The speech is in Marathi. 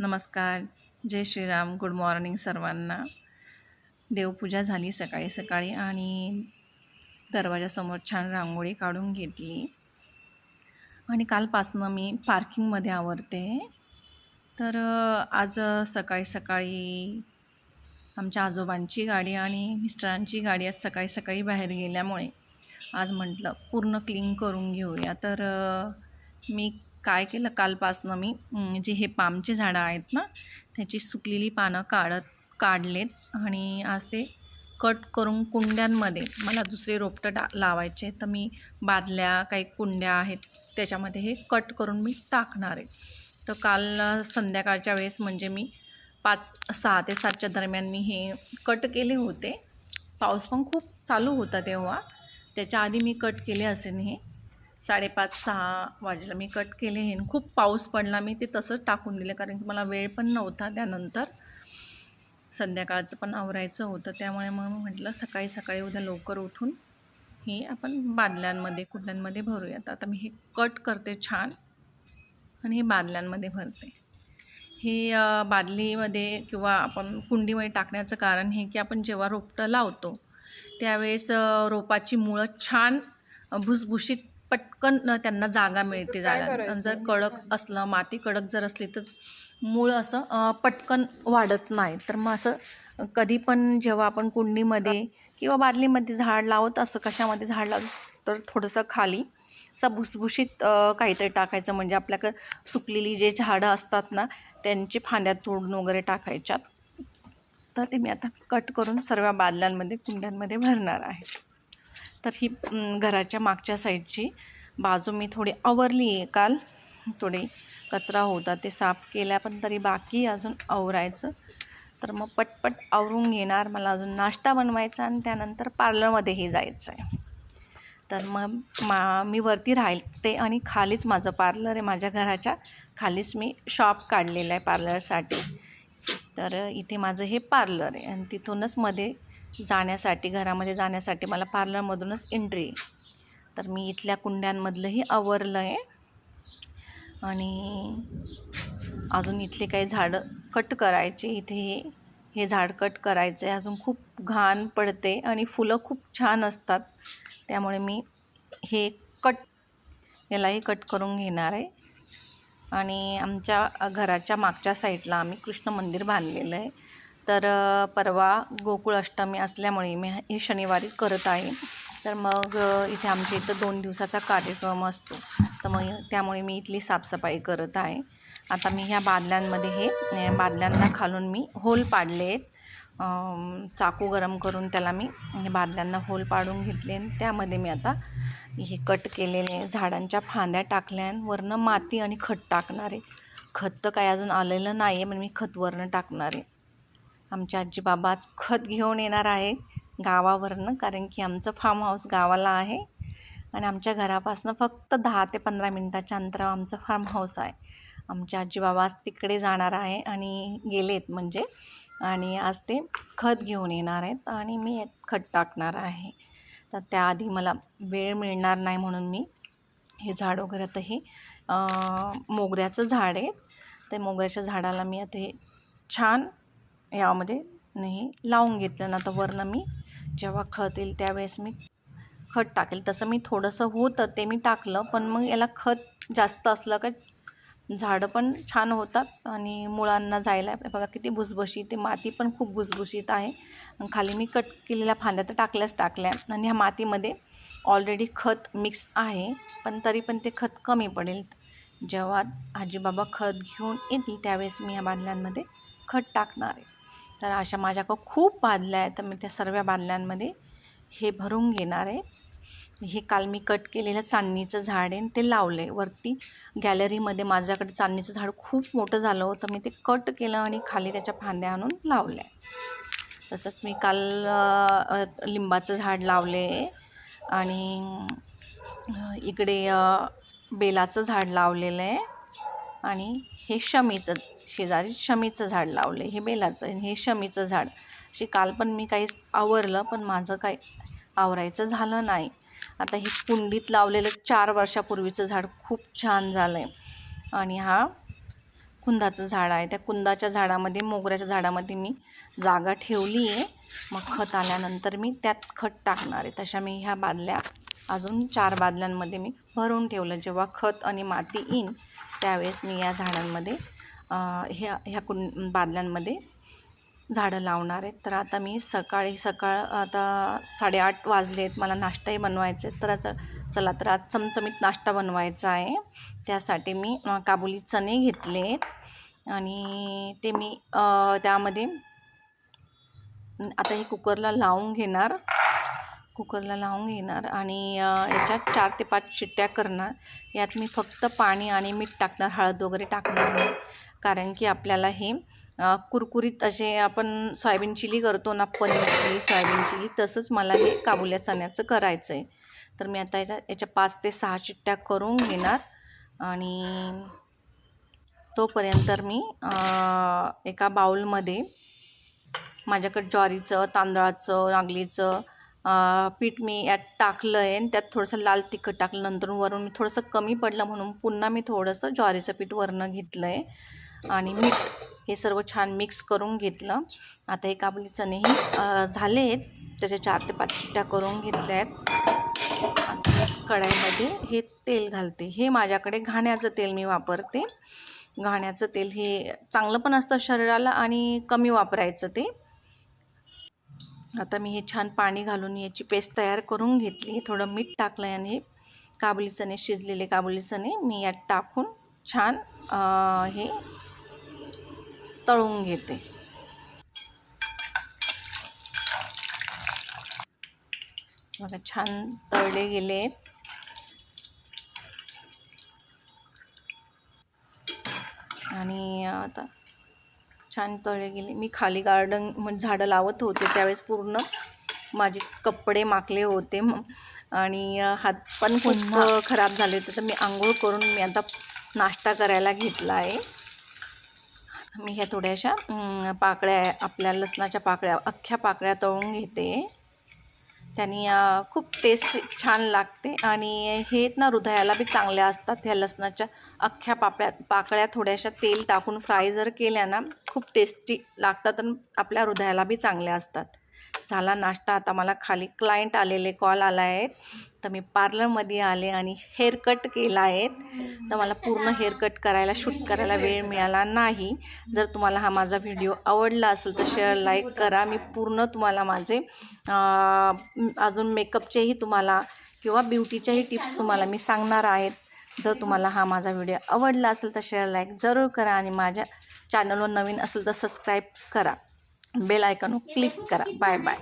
नमस्कार. जय श्रीराम. गुड मॉर्निंग सर्वांना. देवपूजा झाली सकाळी सकाळी आणि दरवाजासमोर छान रांगोळी काढून घेतली. आणि कालपासनं मी पार्किंगमध्ये आवरते. तर आज सकाळी सकाळी आमच्या आजोबांची गाडी आणि मिस्टरांची गाडी आज सकाळी सकाळी बाहेर गेल्यामुळे आज म्हटलं पूर्ण क्लीन करून घेऊया. तर मी काय केलं? कालपासनं मी जे हे पामचे झाडं आहेत ना त्याची सुकलेली पानं काढत काढलेत आणि आज ते कट करून कुंड्यांमध्ये मला दुसरे रोपटं टा लावायचे तर मी बादल्या काही कुंड्या आहेत त्याच्यामध्ये हे कट करून मी टाकणार आहे. तर काल संध्याकाळच्या वेळेस म्हणजे मी पाच सहा ते सातच्या दरम्यान मी हे कट केले होते. पाऊस पण खूप चालू होता तेव्हा. त्याच्या आधी मी कट केले असेल हे. साडेपाच सहा वाजेला मी कट केले हे. खूप पाऊस पडला. मी ते तसंच टाकून दिलं कारण की मला वेळ पण नव्हता त्यानंतर. संध्याकाळचं पण आवरायचं होतं. त्यामुळे मग म्हटलं सकाळी सकाळी उद्या लवकर उठून हे आपण बादल्यांमध्ये कुंड्यांमध्ये भरूयात. आता मी हे कट करते छान. आणि हे बादल्यांमध्ये भरते. हे बादलीमध्ये किंवा आपण कुंडीमध्ये टाकण्याचं कारण हे की आपण जेव्हा रोपटं लावतो त्यावेळेस रोपाची मुळं छान भुसभुशीत पटकन त्यांना जागा मिळते जायला. जर कडक असलं माती कडक जर असली तर मूळ असं पटकन वाढत नाही. तर मग असं कधी पण जेव्हा आपण कुंडीमध्ये किंवा बादलीमध्ये झाड लावत असं कशामध्ये झाड लावत तर थोडंसं खाली असं भुसभुशीत काहीतरी टाकायचं. म्हणजे आपल्याकडं सुकलेली जे झाडं असतात ना त्यांची फांद्या तोडून वगैरे टाकायच्यात. तर ते मी आता कट करून सर्व बादल्यांमध्ये कुंड्यांमध्ये भरणार आहे. तर ही घराच्या मागच्या साईडची बाजू मी थोडी आवरली आहे काल. थोडी कचरा होता ते साफ केल्या पण तरी बाकी अजून आवरायचं. तर मग पटपट आवरून घेणार. मला अजून नाश्ता बनवायचा आणि त्यानंतर पार्लरमध्येही जायचं आहे तर मग मा मी वरती राहते आणि खालीच माझं पार्लर आहे. माझ्या घराच्या खालीच मी शॉप काढलेलं आहे पार्लरसाठी. तर इथे माझं हे पार्लर आहे आणि तिथूनच मध्ये जाण्यासाठी घरामध्ये जाण्यासाठी मला पार्लरमधूनच एंट्री आहे तर मी इथल्या कुंड्यांमधलंही आवरलं आहे आणि अजून इथले काही झाडं कट करायचे. इथे हे हे झाड कट करायचं आहे अजून खूप घाण पडते आणि फुलं खूप छान असतात. त्यामुळे मी हे कट यालाही कट करून घेणार आहे. आणि आमच्या घराच्या मागच्या साईडला आम्ही कृष्ण मंदिर बांधलेलं आहे. तर परवा गोकुळ अष्टमी असल्यामुळे मी हे शनिवारी करत आहे. तर मग इथे आमच्या इथं दोन दिवसाचा कार्यक्रम असतो. तर मग त्यामुळे मी इथली साफसफाई करत आहे. आता मी ह्या बादल्यांमध्ये हे बादल्यांना खालून मी होल पाडले आहेत. चाकू गरम करून त्याला मी बादल्यांना होल पाडून घेतले आणि त्यामध्ये मी आता हे कट केलेले झाडांच्या फांद्या टाकल्या वरनं माती आणि खत टाकणार आहे. खत तर काही अजून आलेलं नाही आहे पण मी खत वरनं टाकणार आहे. आमच्या आजीबाबा आज खत घेऊन येणार आहे गावावरनं कारण की आमचं फार्म हाऊस गावाला आहे. आणि आमच्या घरापासून फक्त दहा ते पंधरा मिनटाच्या अंतरावर आमचं फार्म हाऊस आहे. आमच्या आजीबाबा आज तिकडे जाणार आहे आणि गेलेत म्हणजे. आणि आज ते खत घेऊन येणार आहेत आणि मी खत टाकणार आहे. तर त्याआधी मला वेळ मिळणार नाही म्हणून मी हे झाड वगैरे आता हे मोगऱ्याचं झाड आहे. ते मोगऱ्याच्या झाडाला मी आता हे छान यामध्ये नाही लावून घेतलं ना तर वरनं मी. जेव्हा खत येईल त्यावेळेस मी खत टाकेल. तसं मी थोडंसं होतं ते मी टाकलं पण मग याला खत जास्त असलं का झाडं पण छान होतात आणि मुळांना जायला बघा किती भुसभुशीत ते माती पण खूप भुसभुशीत आहे. खाली मी कट केलेल्या फांद्या तर टाकल्याच टाकल्या. आणि ह्या मातीमध्ये ऑलरेडी खत मिक्स आहे पण तरी पण ते खत कमी पडेल. जेव्हा आजीबाबा खत घेऊन येतील त्यावेळेस मी ह्या बादल्यांमध्ये खत टाकणार आहे. तर अशा माझ्याकडं खूप बादल्या आहेत. तर मी त्या सर्व बादल्यांमध्ये हे भरून घेणार आहे. हे काल मी कट केलेलं चांदणीचं झाड आहे ते लावले वरती गॅलरीमध्ये माझ्याकडे चांदणीचं झाड खूप मोठं झालं होतं. मी ते कट केलं आणि खाली त्याच्या फांद्या आणून लावल्या. तसंच मी काल लिंबाचं झाड लावले आणि इकडे बेलाचं झाड लावलेलं आहे. आणि हे शमीचं शेजारी शमीचं झाड लावलं हे बेलाचं आणि हे शमीचं झाड. अशी काल पण मी काही आवरलं पण माझं काही आवरायचं झालं नाही. आता हे कुंडीत लावलेलं चार वर्षापूर्वीचं झाड खूप छान झालं आहे आणि हा कुंदाचं झाड आहे. त्या कुंदाच्या झाडामध्ये मोगऱ्याच्या झाडामध्ये मी जागा ठेवली आहे. मग खत आल्यानंतर मी त्यात खत टाकणार आहे. तशा मी ह्या बादल्या अजून चार बादल्यांमध्ये मी भरून ठेवलं. जेव्हा खत आणि माती येईन त्यावेळेस मी या झाडांमध्ये ह्या ह्या कुं बादल्यांमध्ये झाडं लावणार आहेत तर आता मी सकाळी सकाळ आता साडेआठ वाजले आहेत. मला नाश्ताही बनवायचा आहे तर असं चला तर आज चमचमीत नाश्ता बनवायचा आहे. त्यासाठी मी काबुली चणे घेतले आहेत. आणि ते मी त्यामध्ये आता हे कुकरला लावून घेणार. कुकरला लावून घेणार आणि याच्यात चार ते पाच शिट्ट्या करणार. यात मी फक्त पाणी आणि मीठ टाकणार हळद वगैरे टाकणार नाही. कारण की आपल्याला हे कुरकुरीत असे आपण सोयाबीन चिली करतो ना पनीर चिली सोयाबीन चिली तसंच मला हे काबुल्या चण्याचं करायचं आहे तर मी आता याच्या याच्या पाच ते सहा चिट्ट्या करून घेणार आणि तोपर्यंत मी एका बाऊलमध्ये माझ्याकडे ज्वारीचं तांदळाचं नागलीचं पीठ मी यात टाकलं आहे आणि त्यात थोडंसं लाल तिखट टाकलं. नंतर वरून मी थोडंसं कमी पडलं म्हणून पुन्हा मी थोडंसं ज्वारीचं पीठ वरनं घेतलं आहे आणि मीठ हे सर्व छान मिक्स करून घेतलं. आता हे काबुली चणेही झाले आहेत त्याच्या चार ते पाच चिट्ट्या करून घेतल्या आहेत कढाईमध्ये हे तेल घालते. हे माझ्याकडे घाण्याचं तेल मी वापरते. घाण्याचं तेल हे चांगलं पण असतं शरीराला आणि कमी वापरायचं ते. आता मी हे छान पाणी घालून याची पेस्ट तयार करून घेतली. थोडं मीठ टाकलं आहे आणि काबुली चणे शिजलेले काबुली चणे मी यात टाकून छान हे तळून घेते. बघा छान तळले गेले. आणि आता छान तळले गेले. मी खाली गार्डन म्हणजे झाडं लावत होते. त्यावेळेस पूर्ण माझे कपडे माकले होते. आणि हात पण खूप खराब झाले होते. तर मी आंघोळ करून मी आता नाश्ता करायला घेतला आहे. मी ह्या थोड्याशा पाकळ्या आपल्या लसणाच्या पाकळ्या अख्ख्या पाकळ्या तळून घेते. त्यांनी खूप टेस्ट छान लागते. आणि हे ना हृदयाला बी चांगल्या असतात. ह्या लसणाच्या अख्ख्या पापळ्या पाकळ्या थोड्याशा तेल टाकून फ्राय जर केल्या ना खूप टेस्टी लागतात आणि आपल्या हृदयाला बी चांगल्या असतात. झाला नाश्ता. आता मला खाली क्लायंट आलेले कॉल आला आहेत. तर मी पार्लरमध्ये आले आणि हेअरकट केला आहे. तर मला पूर्ण हेअरकट करायला शूट करायला वेळ मिळाला नाही. जर तुम्हाला हा माझा व्हिडिओ आवडला असेल तर शेअर लाईक करा. मी पूर्ण तुम्हाला माझे अजून मेकअपचेही तुम्हाला किंवा ब्युटीच्याही टिप्स तुम्हाला मी सांगणार आहेत. जर तुम्हाला हा माझा व्हिडिओ आवडला असेल तर शेअर लाईक जरूर करा आणि माझ्या चॅनलवर नवीन असेल तर सबस्क्राईब करा. बेल आयकॉनवर क्लिक करा. Bye bye.